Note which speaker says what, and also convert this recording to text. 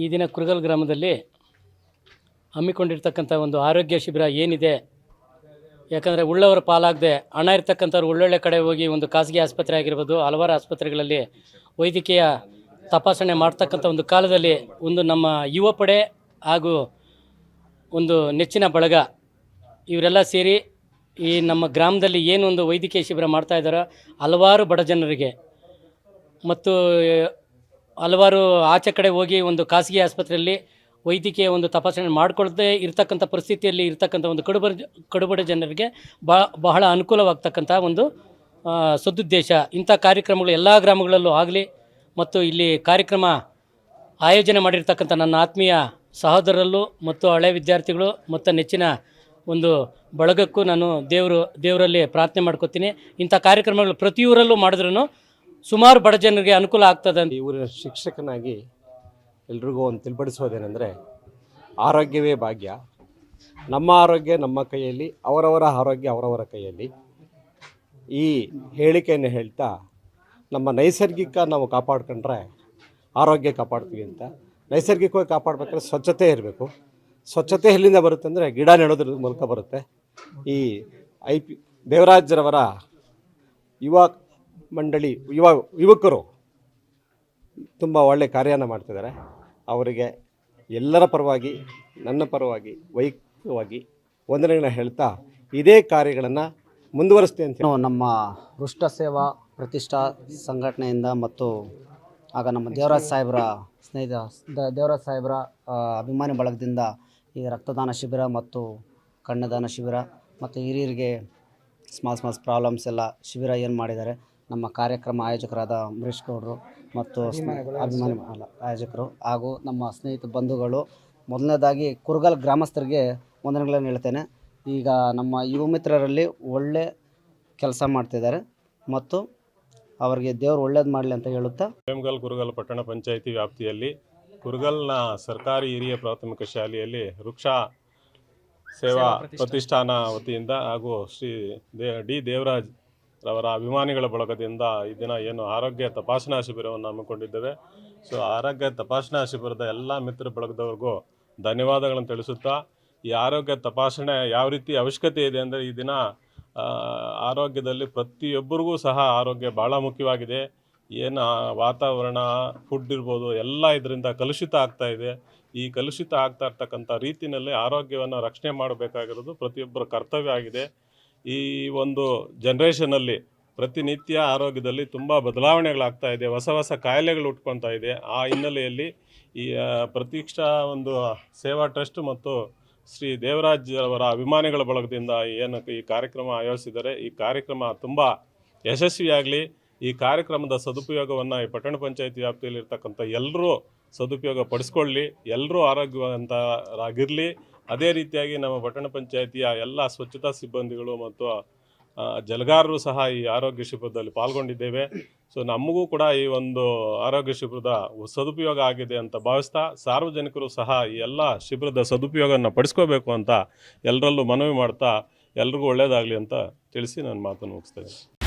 Speaker 1: ಈ ದಿನ ಕುರುಗಲ್ ಗ್ರಾಮದಲ್ಲಿ ಹಮ್ಮಿಕೊಂಡಿರ್ತಕ್ಕಂಥ ಒಂದು ಆರೋಗ್ಯ ಶಿಬಿರ ಏನಿದೆ? ಯಾಕಂದರೆ ಉಳ್ಳವರ ಪಾಲಾಗದೆ ಹಣ ಇರ್ತಕ್ಕಂಥವ್ರು ಒಳ್ಳೊಳ್ಳೆ ಕಡೆ ಹೋಗಿ ಒಂದು ಖಾಸಗಿ ಆಸ್ಪತ್ರೆ ಆಗಿರ್ಬೋದು, ಹಲವಾರು ಆಸ್ಪತ್ರೆಗಳಲ್ಲಿ ವೈದ್ಯಕೀಯ ತಪಾಸಣೆ ಮಾಡ್ತಕ್ಕಂಥ ಒಂದು ಕಾಲದಲ್ಲಿ ಒಂದು ನಮ್ಮ ಯುವ ಪಡೆ ಹಾಗೂ ಒಂದು ನೆಚ್ಚಿನ ಬಳಗ ಇವರೆಲ್ಲ ಸೇರಿ ಈ ನಮ್ಮ ಗ್ರಾಮದಲ್ಲಿ ಏನು ಒಂದು ವೈದ್ಯಕೀಯ ಶಿಬಿರ ಮಾಡ್ತಾ ಇದ್ದಾರೋ ಹಲವಾರು ಬಡ ಜನರಿಗೆ ಮತ್ತು ಹಲವಾರು ಆಚೆ ಕಡೆ ಹೋಗಿ ಒಂದು ಖಾಸಗಿ ಆಸ್ಪತ್ರೆಯಲ್ಲಿ ವೈದ್ಯಕೀಯ ಒಂದು ತಪಾಸಣೆ ಮಾಡಿಕೊಳ್ಳದೆ ಇರತಕ್ಕಂಥ ಪರಿಸ್ಥಿತಿಯಲ್ಲಿ ಇರತಕ್ಕಂಥ ಒಂದು ಕಡುಬಡ ಕಡುಬಡ ಜನರಿಗೆ ಬಹಳ ಅನುಕೂಲವಾಗ್ತಕ್ಕಂಥ ಒಂದು ಸದುದ್ದೇಶ. ಇಂಥ ಕಾರ್ಯಕ್ರಮಗಳು ಎಲ್ಲ ಗ್ರಾಮಗಳಲ್ಲೂ ಆಗಲಿ ಮತ್ತು ಇಲ್ಲಿ ಕಾರ್ಯಕ್ರಮ ಆಯೋಜನೆ ಮಾಡಿರ್ತಕ್ಕಂಥ ನನ್ನ ಆತ್ಮೀಯ ಸಹೋದರರಲ್ಲೂ ಮತ್ತು ಹಳೆ ವಿದ್ಯಾರ್ಥಿಗಳು ಮತ್ತು ನೆಚ್ಚಿನ ಒಂದು ಬಳಗಕ್ಕೂ ನಾನು ದೇವರು, ದೇವರಲ್ಲಿ ಪ್ರಾರ್ಥನೆ ಮಾಡ್ಕೋತೀನಿ. ಇಂಥ ಕಾರ್ಯಕ್ರಮಗಳು ಪ್ರತಿಯೂರಲ್ಲೂ ಮಾಡಿದ್ರೂ ಸುಮಾರು ಬಡ ಜನರಿಗೆ ಅನುಕೂಲ ಆಗ್ತದೆ ಅಂತ.
Speaker 2: ಇವರ ಶಿಕ್ಷಕನಾಗಿ ಎಲ್ರಿಗೂ ಒಂದು ತಿಳಿಪಡಿಸೋದೇನೆಂದರೆ, ಆರೋಗ್ಯವೇ ಭಾಗ್ಯ. ನಮ್ಮ ಆರೋಗ್ಯ ನಮ್ಮ ಕೈಯಲ್ಲಿ, ಅವರವರ ಆರೋಗ್ಯ ಅವರವರ ಕೈಯಲ್ಲಿ. ಈ ಹೇಳಿಕೆಯನ್ನು ಹೇಳ್ತಾ, ನಮ್ಮ ನೈಸರ್ಗಿಕ ನಾವು ಕಾಪಾಡ್ಕೊಂಡ್ರೆ ಆರೋಗ್ಯ ಕಾಪಾಡ್ತೀವಿ ಅಂತ. ನೈಸರ್ಗಿಕವಾಗಿ ಕಾಪಾಡಬೇಕಾದ್ರೆ ಸ್ವಚ್ಛತೆ ಇರಬೇಕು. ಸ್ವಚ್ಛತೆ ಎಲ್ಲಿಂದ ಬರುತ್ತೆ ಅಂದರೆ, ಗಿಡ ನೆಡೋದ್ರ ಮೂಲಕ ಬರುತ್ತೆ. ಈ ಐ ಪಿ ದೇವರಾಜ್ರವರ ಯುವ ಮಂಡಳಿ ಯುವ ಯುವಕರು ತುಂಬ ಒಳ್ಳೆ ಕಾರ್ಯನ ಮಾಡ್ತಿದ್ದಾರೆ. ಅವರಿಗೆ ಎಲ್ಲರ ಪರವಾಗಿ, ನನ್ನ ಪರವಾಗಿ, ವೈಯಕ್ತಿಕವಾಗಿ ವಂದನೆಗಳನ್ನ ಹೇಳ್ತಾ ಇದೇ ಕಾರ್ಯಗಳನ್ನು ಮುಂದುವರಿಸ್ತೇನೆ ಅಂತ
Speaker 3: ನಮ್ಮ ಹೃಷ್ಟ ಸೇವಾ ಪ್ರತಿಷ್ಠಾ ಸಂಘಟನೆಯಿಂದ ಮತ್ತು ಆಗ ನಮ್ಮ ದೇವರಾಜ್ ಸಾಹೇಬರ ಸ್ನೇಹಿತ ದೇವರಾಜ್ ಸಾಹೇಬರ ಅಭಿಮಾನಿ ಬಳಗದಿಂದ ಈ ರಕ್ತದಾನ ಶಿಬಿರ ಮತ್ತು ಕಣ್ಣದಾನ ಶಿಬಿರ ಮತ್ತು ಹಿರಿಯರಿಗೆ ಸ್ಮಾಲ್ ಸ್ಮಾಲ್ ಪ್ರಾಬ್ಲಮ್ಸ್ ಎಲ್ಲ ಶಿಬಿರ ಏನು ಮಾಡಿದ್ದಾರೆ. ನಮ್ಮ ಕಾರ್ಯಕ್ರಮ ಆಯೋಜಕರಾದ ಅಂಬರೀಷ್ ಗೌಡರು ಮತ್ತು ಅಭಿಮಾನಿ ಅಲ್ಲ ಆಯೋಜಕರು ಹಾಗೂ ನಮ್ಮ ಸ್ನೇಹಿತ ಬಂಧುಗಳು. ಮೊದಲನೇದಾಗಿ ಕುರುಗಲ್ ಗ್ರಾಮಸ್ಥರಿಗೆ ವಂದನೆಗಳನ್ನು ಹೇಳ್ತೇನೆ. ಈಗ ನಮ್ಮ ಯುವ ಮಿತ್ರರಲ್ಲಿ ಒಳ್ಳೆ ಕೆಲಸ ಮಾಡ್ತಿದ್ದಾರೆ ಮತ್ತು ಅವರಿಗೆ ದೇವರು ಒಳ್ಳೇದು ಮಾಡಲಿ ಅಂತ ಹೇಳುತ್ತಾ?
Speaker 4: ಪ್ರೇಮ್ಗಲ್ ಕುರುಗಲ್ ಪಟ್ಟಣ ಪಂಚಾಯಿತಿ ವ್ಯಾಪ್ತಿಯಲ್ಲಿ ಕುರುಗಲ್ನ ಸರ್ಕಾರಿ ಹಿರಿಯ ಪ್ರಾಥಮಿಕ ಶಾಲೆಯಲ್ಲಿ ವೃಕ್ಷ ಸೇವಾ ಪ್ರತಿಷ್ಠಾನ ವತಿಯಿಂದ ಹಾಗೂ ಶ್ರೀ ದೇ ಡಿ ದೇವರಾಜ್ ರವರ ಅಭಿಮಾನಿಗಳ ಬಳಗದಿಂದ ಈ ದಿನ ಏನು ಆರೋಗ್ಯ ತಪಾಸಣಾ ಶಿಬಿರವನ್ನು ಹಮ್ಮಿಕೊಂಡಿದ್ದೇವೆ. ಸೊ ಆರೋಗ್ಯ ತಪಾಸಣಾ ಶಿಬಿರದ ಎಲ್ಲ ಮಿತ್ರ ಬಳಗದವ್ರಿಗೂ ಧನ್ಯವಾದಗಳನ್ನು ತಿಳಿಸುತ್ತಾ, ಈ ಆರೋಗ್ಯ ತಪಾಸಣೆ ಯಾವ ರೀತಿ ಅವಶ್ಯಕತೆ ಇದೆ ಅಂದರೆ ಈ ದಿನ ಆರೋಗ್ಯದಲ್ಲಿ ಪ್ರತಿಯೊಬ್ಬರಿಗೂ ಸಹ ಆರೋಗ್ಯ ಭಾಳ ಮುಖ್ಯವಾಗಿದೆ. ಏನು ವಾತಾವರಣ ಫುಡ್ ಇರ್ಬೋದು, ಎಲ್ಲ ಇದರಿಂದ ಕಲುಷಿತ ಆಗ್ತಾ ಇದೆ. ಈ ಕಲುಷಿತ ಆಗ್ತಾ ಇರ್ತಕ್ಕಂಥ ರೀತಿಯಲ್ಲಿ ಆರೋಗ್ಯವನ್ನು ರಕ್ಷಣೆ ಮಾಡಬೇಕಾಗಿರೋದು ಪ್ರತಿಯೊಬ್ಬರ ಕರ್ತವ್ಯ ಆಗಿದೆ. ಈ ಒಂದು ಜನ್ರೇಷನಲ್ಲಿ ಪ್ರತಿನಿತ್ಯ ಆರೋಗ್ಯದಲ್ಲಿ ತುಂಬ ಬದಲಾವಣೆಗಳಾಗ್ತಾ ಇದೆ, ಹೊಸ ಹೊಸ ಕಾಯಿಲೆಗಳು ಉಟ್ಕೊಳ್ತಾ ಇದೆ. ಆ ಹಿನ್ನೆಲೆಯಲ್ಲಿ ಈ ಪ್ರತೀಕ್ಷಾ ಒಂದು ಸೇವಾ ಟ್ರಸ್ಟ್ ಮತ್ತು ಶ್ರೀ ದೇವರಾಜ್ ಅವರ ಅಭಿಮಾನಿಗಳ ಬಳಗದಿಂದ ಏನು ಈ ಕಾರ್ಯಕ್ರಮ ಆಯೋಜಿಸಿದ್ದಾರೆ. ಈ ಕಾರ್ಯಕ್ರಮ ತುಂಬ ಯಶಸ್ವಿಯಾಗಲಿ, ಈ ಕಾರ್ಯಕ್ರಮದ ಸದುಪಯೋಗವನ್ನು ಈ ಪಟ್ಟಣ ಪಂಚಾಯತಿ ವ್ಯಾಪ್ತಿಯಲ್ಲಿ ಇರ್ತಕ್ಕಂಥ ಎಲ್ಲರೂ ಸದುಪಯೋಗ ಪಡಿಸ್ಕೊಳ್ಳಿ ಎಲ್ಲರೂ ಆರೋಗ್ಯವಂತರಾಗಿರಲಿ ಅದೇ ರೀತಿಯಾಗಿ ನಮ್ಮ ಪಟ್ಟಣ ಪಂಚಾಯತಿಯ ಎಲ್ಲ ಸ್ವಚ್ಛತಾ ಸಿಬ್ಬಂದಿಗಳು ಮತ್ತು ಜಲಗಾರರು ಸಹ ಈ ಆರೋಗ್ಯ ಶಿಬಿರದಲ್ಲಿ ಪಾಲ್ಗೊಂಡಿದ್ದೇವೆ. ಸೊ ನಮಗೂ ಕೂಡ ಈ ಒಂದು ಆರೋಗ್ಯ ಶಿಬಿರದ ಸದುಪಯೋಗ ಆಗಿದೆ ಅಂತ ಭಾವಿಸ್ತಾ, ಸಾರ್ವಜನಿಕರು ಸಹ ಈ ಎಲ್ಲ ಶಿಬಿರದ ಸದುಪಯೋಗವನ್ನು ಪಡಿಸ್ಕೋಬೇಕು ಅಂತ ಎಲ್ಲರಲ್ಲೂ ಮನವಿ ಮಾಡ್ತಾ, ಎಲ್ರಿಗೂ ಒಳ್ಳೆಯದಾಗಲಿ ಅಂತ ತಿಳಿಸಿ ನಾನು ಮಾತನ್ನು ಮುಗಿಸ್ತೇನೆ